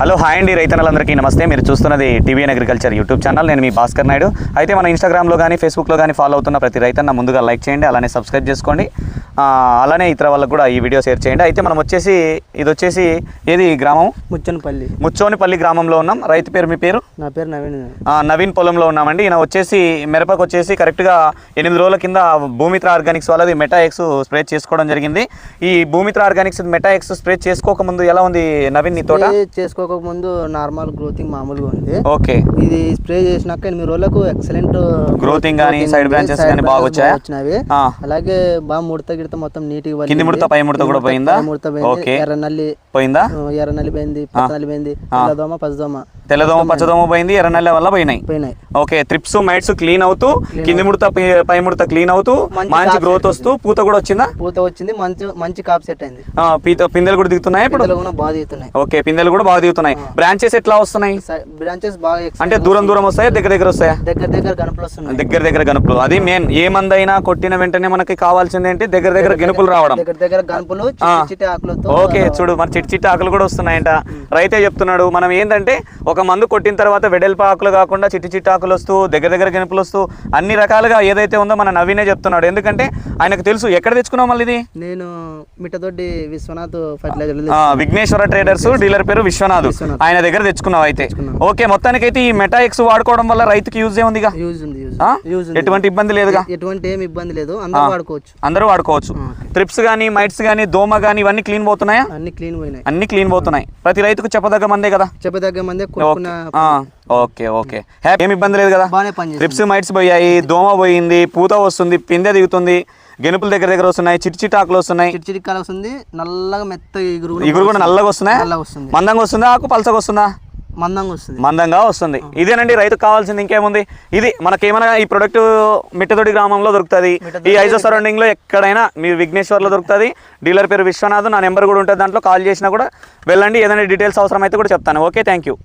Hello hi అండి. రైతన్నలందరికీ నమస్తే. మీరు చూస్తున్నది టీవీఎన్ అగ్రికల్చర్ యూట్యూబ్ ఛానల్. నేను మీ భాస్కర్ నాయుడు. అయితే మన ఇన్స్టాగ్రామ్లో కానీ ఫేస్బుక్లో కానీ ఫాలో అవుతున్న ప్రతి రైతన్న ముందుగా లైక్ చేయండి అలానే సబ్స్క్రైబ్ చేసుకోండి. అలానే ఇతర వాళ్ళకు కూడా ఈ వీడియో షేర్ చేయండి. అయితే మనం వచ్చేసి ఇది వచ్చేసి ఏది గ్రామం? ముచ్చనపల్లి. ముచ్చోనిపల్లి గ్రామంలో ఉన్నాం. రైతు పేరు మీ పేరు? నా పేరు నవీన్. ఆ, నవీన్ పొలంలో ఉన్నామండి. ఈయన వచ్చేసి మిరపకు వచ్చేసి కరెక్ట్గా ఎనిమిది రోజుల కింద భూమిత్ర ఆర్గానిక్స్ వాళ్ళది మెటా ఎక్స్ స్ప్రే చేసుకోవడం జరిగింది. ఈ Bhumitra organics meta X spray చేసుకోకముందు ఎలా ఉంది నవీన్ నీ తోట? స్ప్రే చేసుకోక ముందు నార్మల్ గ్రోతింగ్ మామూలుగా ఉంది. ఓకే. ఇది స్ప్రే చేసినాక ఎనిమిది రోజులకు ఎక్సలెంట్ Growthing గానీ, side branches గానీ బాగా వచ్చాయా? అలాగే బాగా ముడత గిడత మొత్తం నీట్గా కింది ముడత, పై ముడత కూడా పోయిందా? ముడత పోయింది. ఎర్ర నల్లి పోయిందా? ఎర్ర నల్లి పోయింది పచ్చ నల్లి పోయింది తెల్లదోమ పచ్చదోమ తెల్లదోమ పచ్చదోమ పోయింది. ఎర్ర నెల వల్ల పోయినాయి. పోయినాయి. ఓకే త్రిప్స్ మైట్స్ క్లీన్ అవుతూ కింది ముడత పై- ముడత క్లీన్ అవుతూ మంచి గ్రోత్ వస్తూ పూత కూడా వచ్చిందా? పూత వచ్చింది మంచి మంచి కాప్ సెట్ అయింది. పీత పిందెలు కూడా దిగుతున్నాయి ఇప్పుడు? బాగా దిగుతున్నాయి. ఓకే పిందెలు కూడా బాగా దిగుతున్నాయి. బ్రాంచెస్ ఎట్లా వస్తున్నాయి? బ్రాంచెస్ బాగా అంటే దూరం దూరం వస్తాయా దగ్గర దగ్గర వస్తాయా? దగ్గర దగ్గర గణపలు వస్తున్నాయి. దగ్గర దగ్గర గనుపులు. అది మెయిన్ ఏ మందైనా కొట్టిన వెంటనే మనకి కావాల్సింది ఏంటి? దగ్గర దగ్గర గనుపులు రావడం. దగ్గర దగ్గర గణపలు ఓకే చూడు మన చిట్టి చిట్టి ఆకులు కూడా వస్తున్నాయంట. రైతే చెప్తున్నాడు మనం ఏంటంటే ఒక మందు కొట్టిన తర్వాత వెడల్పు ఆకులు కాకుండా చిట్టి చిట్టి ఆకులు వస్తూ దగ్గర దగ్గర గెనుపులు వస్తూ అన్ని రకాలుగా ఏదైతే ఉందో మన నవీనే చెప్తున్నాడు. ఎందుకంటే ఆయనకు తెలుసు ఎక్కడ తెచ్చుకున్నాం మళ్ళీ ఇది? నేను మిట్టతోటి Viswanath fertiliser Vigneswara traders dealer పేరు విశ్వనాథ్. ఆయన దగ్గర తెచ్చుకున్నావు అయితే. ఓకే మొత్తానికైతే ఈ మెటాఎక్స్ వాడుకోవడం వల్ల రైతుకి? యూజ్ ఉంది ఎటువంటి ఇబ్బంది లేదుగా ఎటువంటి ఏమి ఇబ్బంది లేదు. అందరూ వాడుకోవచ్చు. అందరూ వాడుకోవచ్చు. ట్రిప్స్ కానీ మైట్స్ కానీ దోమ కానీ ఇవన్నీ క్లీన్ పోతున్నాయా? అన్ని క్లీన్ పోయినాయి. అన్ని క్లీన్ పోతున్నాయి. ప్రతి రైతుకు చెప్పదగ్గ మందే కదా? చెప్పదగ్గ మందే ఓకే. ఓకే హ్యాపీ ఏమి ఇబ్బంది లేదు కదా? ట్రిప్స్ మైట్స్ పోయాయి దోమ పోయింది పూత వస్తుంది పిందె దిగుతుంది గెనుపుల దగ్గర దగ్గర వస్తున్నాయి ఆకులు వస్తున్నాయి. చిట్టి చిట్టి కాలం వస్తుంది నల్లగా మెత్త ఇగురు ఇగురు కూడా నల్లగా వస్తున్నాయి? మందంగా వస్తుందా? ఆకు పలసగా వస్తుందా? మందంగా వస్తుంది. మందంగా వస్తుంది. ఇదేనండి రైతుకు కావాల్సింది ఇంకేముంది? ఇది మనకేమైనా ఈ ప్రొడక్ట్ మిట్టతోటి గ్రామంలో దొరుకుతుంది. ఈ ఐజో సరౌండింగ్లో ఎక్కడైనా మీరు విఘ్నేశ్వర్లో దొరుకుతుంది. డీలర్ పేరు విశ్వనాథ్ నా నెంబర్ కూడా ఉంటుంది దాంట్లో కాల్ చేసినా కూడా వెళ్ళండి. ఏదైనా డీటెయిల్స్ అవసరం అయితే కూడా చెప్తాను. Okay thank you